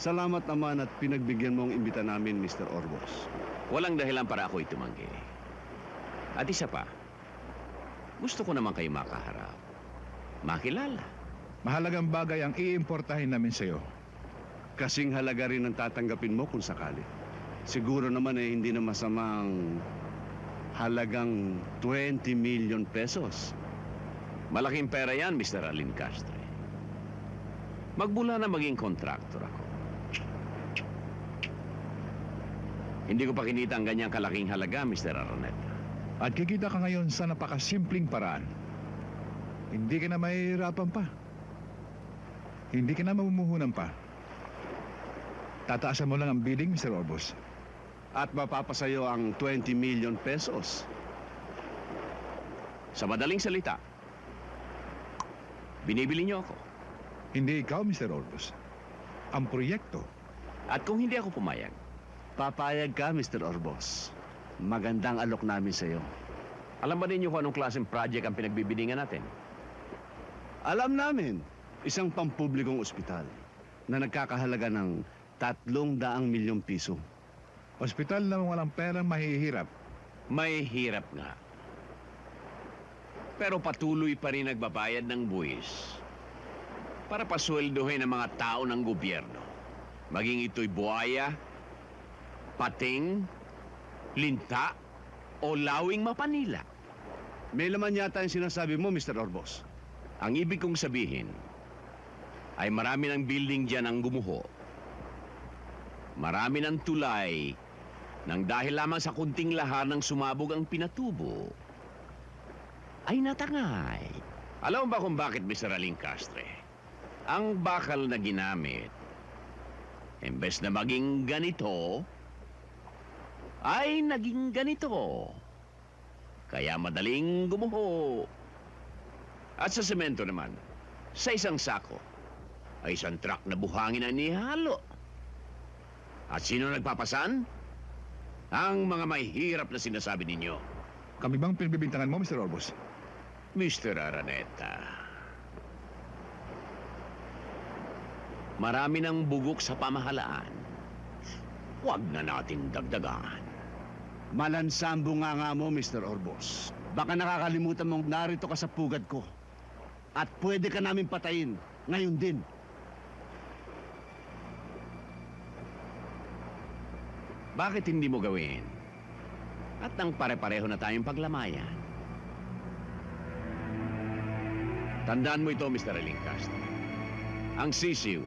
Salamat naman at pinagbigyan mo ang imbita namin, Mr. Orbos. Walang dahilan para ako itumanggi. At isa pa, gusto ko naman kayo makaharap. Makilala. Mahalagang bagay ang iimportahin namin sa'yo. Kasing halaga rin ang tatanggapin mo kung sakali. Siguro naman eh hindi na masamang halagang 20 million pesos. Malaking pera yan, Mr. Alin Castro. Magbula na maging kontraktor ako. Hindi ko pa kinita ang ganyang kalaking halaga, Mr. Araneta. At kikita ka ngayon sa napakasimpleng paraan. Hindi ka na mahihirapan pa. Hindi ka na mamumuhunan pa. Tataasan mo lang ang bidding, Mr. Orbos. At mapapasayo ang 20 million pesos. Sa madaling salita, binibili niyo ako. Hindi ikaw, Mr. Orbos. Ang proyekto. At kung hindi ako pumayag, Papayag ka, Mr. Orbos. Magandang alok namin sa'yo. alam ba ninyo kung anong klaseng project ang pinagbibidingan natin? Alam namin, isang pampublikong ospital na nagkakahalaga ng tatlong daang milyong piso. Ospital na walang perang mahihirap. May hirap nga. Pero patuloy pa rin nagbabayad ng buwis para pasweldohin ang mga tao ng gobyerno. Maging ito'y buhaya, pating, linta, o lawing mapanila. May laman yata yung sinasabi mo, Mr. Orbos. Ang ibig kong sabihin ay marami ng building dyan ang gumuho. Marami ng tulay nang dahil lamang sa kunting lahar ng sumabog ang pinatubo ay natangay. Alam ba kung bakit, Mr. Aling Castre? Ang bakal na ginamit, imbes na maging ganito, ay naging ganito. Kaya madaling gumuho. At sa semento naman, sa isang sako, ay isang truck na buhangin ang nihalo. At sino nagpapasan? Ang mga may hirap na sinasabi ninyo, Kami bang pinagbibintangan mo, Mr. Orbos? Mr. Araneta. Marami ng bugok sa pamahalaan. Huwag na natin dagdagan. Malansambo nga nga mo, Mr. Orbos. Baka nakakalimutan mong narito ka sa pugad ko. At pwede ka namin patayin. Ngayon din. Bakit hindi mo gawin? At nang pare-pareho na tayong paglamayan. Tandaan mo ito, Mr. Elincast. Ang sisiw